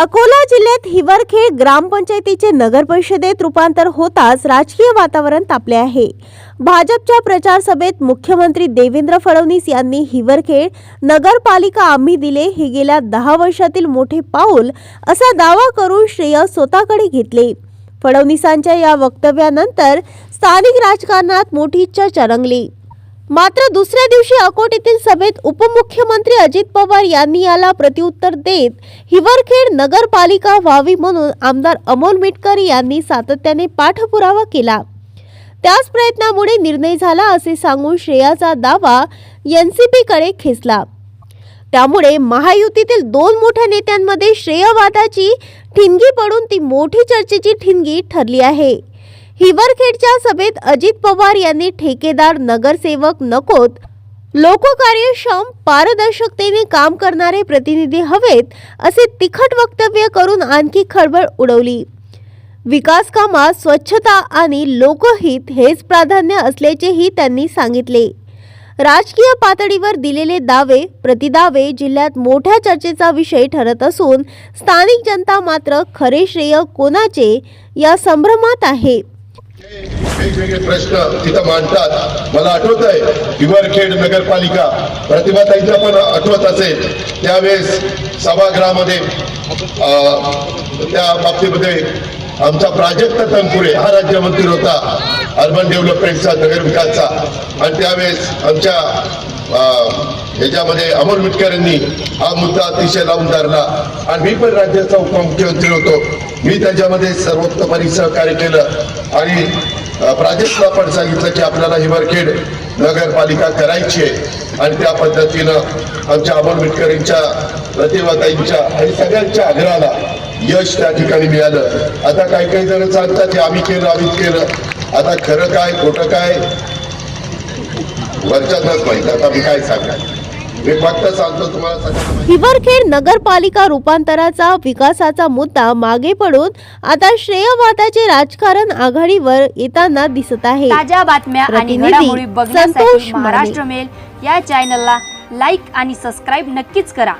अकोला जिल्ह्यात हिवरखेड ग्रामपंचायतीचे नगर परिषदेत रूपांतर होताच राजकीय वातावरण तापले आहे. भाजपच्या प्रचार सभेत मुख्यमंत्री देवेंद्र फडणवीस यांनी हिवरखेड नगरपालिका आम्ही दिले हे गेल्या दहा वर्षातील मोठे पाऊल असा दावा करून श्रेय स्वतःकडे घेतले. फडणवीसांच्या या वक्तव्यानंतर स्थानिक राजकारणात मोठी चर्चा रंगली. मात्र दुसऱ्या दिवशी अकोट येथील सभेत उपमुख्यमंत्री अजित पवार यांनी याला प्रत्युत्तर देत हिवरखेड नगरपालिका व्हावी म्हणून आमदार अमोल मिटकर यांनी सातत्याने पाठपुरावा केला. त्याच प्रयत्नामुळे निर्णय झाला असे सांगून श्रेयाचा दावा एन सी पीकडे खेचला. त्यामुळे महायुतीतील दोन मोठ्या नेत्यांमध्ये श्रेयवादाची ठिणगी पडून ती मोठी चर्चेची ठिणगी ठरली आहे. हिवरखेडच्या सभेत अजित पवार यांनी ठेकेदार नगरसेवक नकोत. लोककार्यक्षम पारदर्शकतेने काम करणारे प्रतिनिधी हवेत असे तिखट वक्तव्य करून आणखी खळबळ उडवली. विकास कामात स्वच्छता आणि लोकहित हेच प्राधान्य असल्याचेही त्यांनी सांगितले. राजकीय पातळीवर दिलेले दावे प्रतिदावे जिल्ह्यात मोठ्या चर्चेचा विषय ठरत असून स्थानिक जनता मात्र खरे श्रेय कोणाचे या संभ्रमात आहे. वेगवेगळे प्रश्न तिथं मांडतात. मला आठवत आहे हिवरखेड नगरपालिका प्रतिभाताईंना पण आठवत असेल. त्यावेळेस सभागृहामध्ये त्या बाबतीमध्ये आमचा प्राजक्त तनपुरे हा राज्यमंत्री होता अर्बन डेव्हलपमेंटचा नगर विकासचा. आणि त्यावेळेस आमच्या अं, ह्याच्यामध्ये अमोल मिटकर यांनी हा मुद्दा अतिशय लावून धरला. आणि मी पण राज्याचा उपमुख्यमंत्री होतो. मी त्याच्यामध्ये सर्वोत्तपणे सहकार्य केलं. आणि अ, प्राजक्तला पण सांगितलं की आपल्याला हिवरखेड नगरपालिका करायची आहे. आणि त्या पद्धतीनं आमच्या अमोल मिटकरींच्या प्रतिभाताईंच्या आणि सगळ्यांच्या आग्रहाला यश त्या ठिकाणी मिळालं. आता काही काही जण सांगतात की आम्ही केलं आम्हीच केलं. आता खरं काय खोटं काय? वरच्यातच माहिती आता मी काय सांगणार? मी फक्त सांगतो तुम्हाला सगळ्यांना माहिती. हिवरखेड नगरपालिका रूपांतराचा विकासाचा मुद्दा मागे पडून आता श्रेयवादाचे राजकारण आघाडीवर येताना दिसत आहे. ताज्या बातम्या आणि प्रतिनिधी घडामोडी संतोष बघण्यासाठी माने. महाराष्ट्र मेल या चॅनलला लाईक आणि सबस्क्राईब नक्कीच करा.